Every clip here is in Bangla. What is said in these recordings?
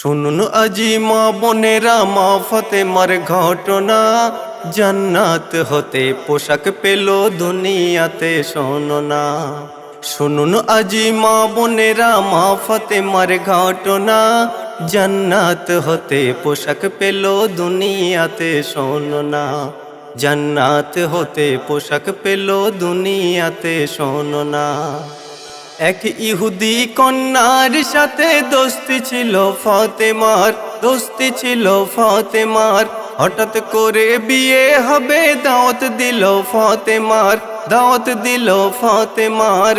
শুনুন আজি মা বোনেরা মা ফতেমার ঘটনা। জান্নাত হতে পোশাক পেল দুনিয়াতে, শোনো না। শুনুন আজি মা বোনেরা মা ফতেমার ঘটনা। জান্নাত হতে পোশাক পেল দুনিয়াতে, শোনো না। জান্নাত হতে পোশাক পেল দুনিয়াতে, শোনো না। এক ইহুদি কন্যার সাথে দোস্তি ছিল ফতেমার, দোস্তি ছিল ফতেমার। হঠাৎ করে বিয়ে হবে, দাওয়াত দিল ফতেমার, দাওয়াত দিল ফতেমার।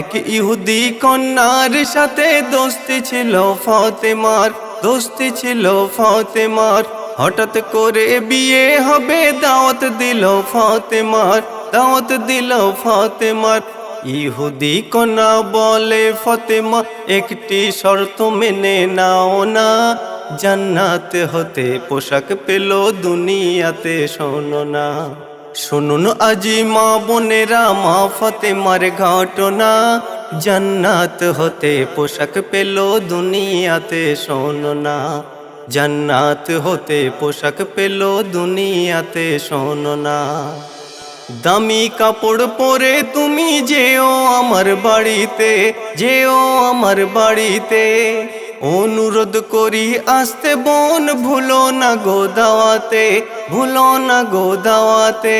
এক ইহুদি কন্যার সাথে দোস্তি ছিল ফতেমার, দোস্তি ছিল ফতেমার। হঠাৎ করে বিয়ে হবে, দাওয়াত দিল ফতেমার, দাওয়াত দিল ফতেমার। ইহুদি কনা বলে ফতেমা, একটি শর্ত মেনে নাও না। জান্নাত হতে পোশাক পেল দুনিয়াতে, শোনো না। শুনুন আজি মা বোনেরা, মা ফতেমার ঘটনা। জান্নাত হতে পোশাক পেল দুনিয়াতে, শোনো না। জান্নাত হতে পোশাক পেল দুনিয়াতে, শোনো না। দামি কাপড় পরে তুমি যেও আমার বাড়িতে, যেও আমার বাড়িতে। অনুরোধ করি, আসতে বোন ভুলো না গো দাওয়াতে, ভুলো না গো দাওয়াতে।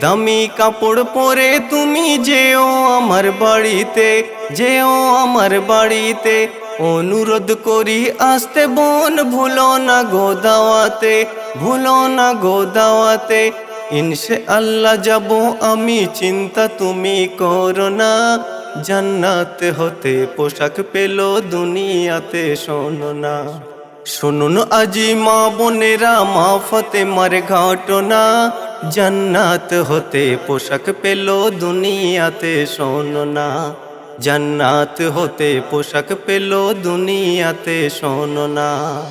দামি কাপড় পরে তুমি যেও আমার বাড়িতে, যেও আমার বাড়িতে। অনুরোধ করি, আসতে বোন ভুলো না গো দাওয়াতে, ভুলো না গো দাওয়াতে। ইনশে আল্লাহ যাব আমি, চিন্তা তুমি করো না। জান্নাত হতে পোশাক পেল দুনিয়াতে, শোনো না। শুনুন আজি মা বোনেরা মা ফতেমার ঘটনা। জান্নাত হতে পোশাক পেল দুনিয়াতে, শোনো না। জান্নাত হতে পোশাক পেল দুনিয়াতে, শোনো না।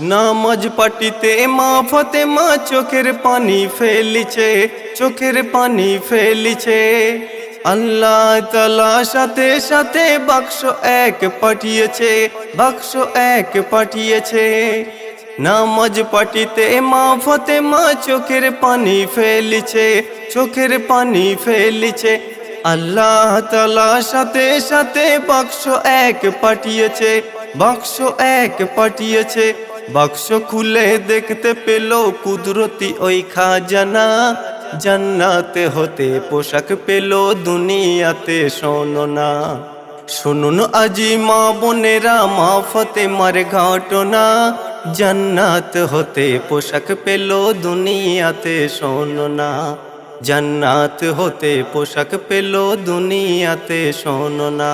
নামাজ পাটিতে মা ফতেমা চোখের পানি ফেলিছে, চোখের পানি ফেলিছে। আল্লাহ তালা সাথে সাথে বাক্স এক পাঠিয়েছে, বাক্স এক পাঠিয়েছে। নামাজ পাটিতে মা ফতেমা চোখের পানি ফেলিছে, চোখের পানি ফেলিছে। আল্লাহ তালা সাথে সাথে বাক্স এক পাঠিয়েছে, বাক্স এক পাঠিয়েছে। বাক্স খুলে দেখতে পেল কুদরতি ওই খাজানা। জান্নাতে হতে পোশাক পেল দুনিয়াতে, শোনো না। শুনুন আজি মা বোনেরা মা ফতেমার ঘটনা। জান্নাত হতে পোশাক পেল দুনিয়াতে, শোনো না। জান্নাত হতে পোশাক পেল দুনিয়াতে, শোনো না।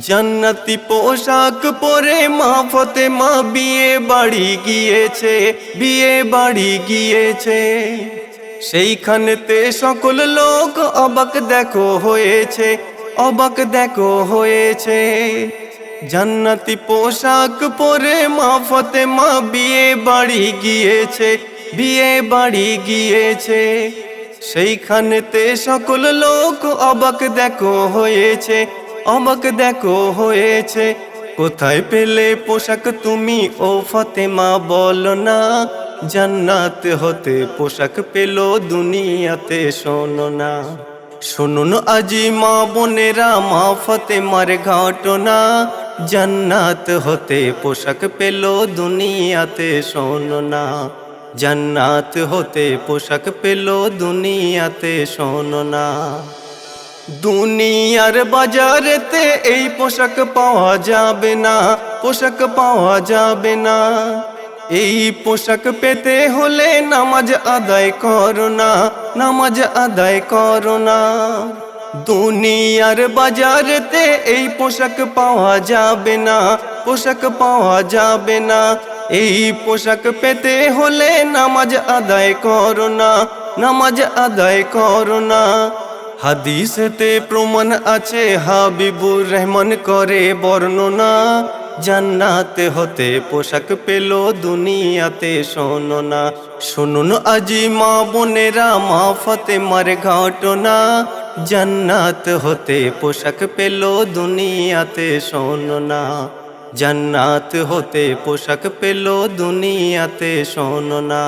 জান্নাতি পোশাক পরে মা ফতেমা বিয়ে বাড়ি গিয়েছে, বিয়ে বাড়ি গিয়েছে। সেইখানেতে সকল লোক অবাক দেখো হয়েছে, অবাক দেখো হয়েছে। জান্নাতি পোশাক পরে মা ফতেমা বিয়ে বাড়ি গিয়েছে, বিয়ে বাড়ি গিয়েছে। সেইখানেতে সকল লোক অবাক দেখো হয়েছে অবাক দেখো হয়েছে। কোথায় পেলে পোশাক তুমি? ও ফতেমা, বল না। জান্নাত হতে পোশাক পেল দুনিয়াতে, শোনো না। শুনুন আজি মা বোনেরা, মা ফতেমার ঘটনা। জান্নাত হতে পোশাক পেল দুনিয়াতে, শোনো না। জান্নাত হতে পোশাক পেল দুনিয়াতে, শোনো না। দুনিয়ার বাজারেতে এই পোশাক পাওয়া যাবে না, পোশাক পাওয়া যাবে না। এই পোশাক পেতে হলে নামাজ আদায় করো না, নামাজ আদায় করো না। দুনিয়ার বাজারেতে এই পোশাক পাওয়া যাবে না, পোশাক পাওয়া যাবে না। এই পোশাক পেতে হলে নামাজ আদায় করো না, নামাজ আদায় করো না। হাদিসেতে প্রমাণ আছে, হাবিবুর রহমান করে বর্ণনা। জান্নাতে হতে পোশাক পেল দুনিয়াতে শোনো না শুনুন আজি মা বোনেরা মা ফতেমার ঘটনা। জান্নাত হতে পোশাক পেল দুনিয়াতে শোনো না জান্নাত হতে পোশাক পেল দুনিয়াতে শোনো না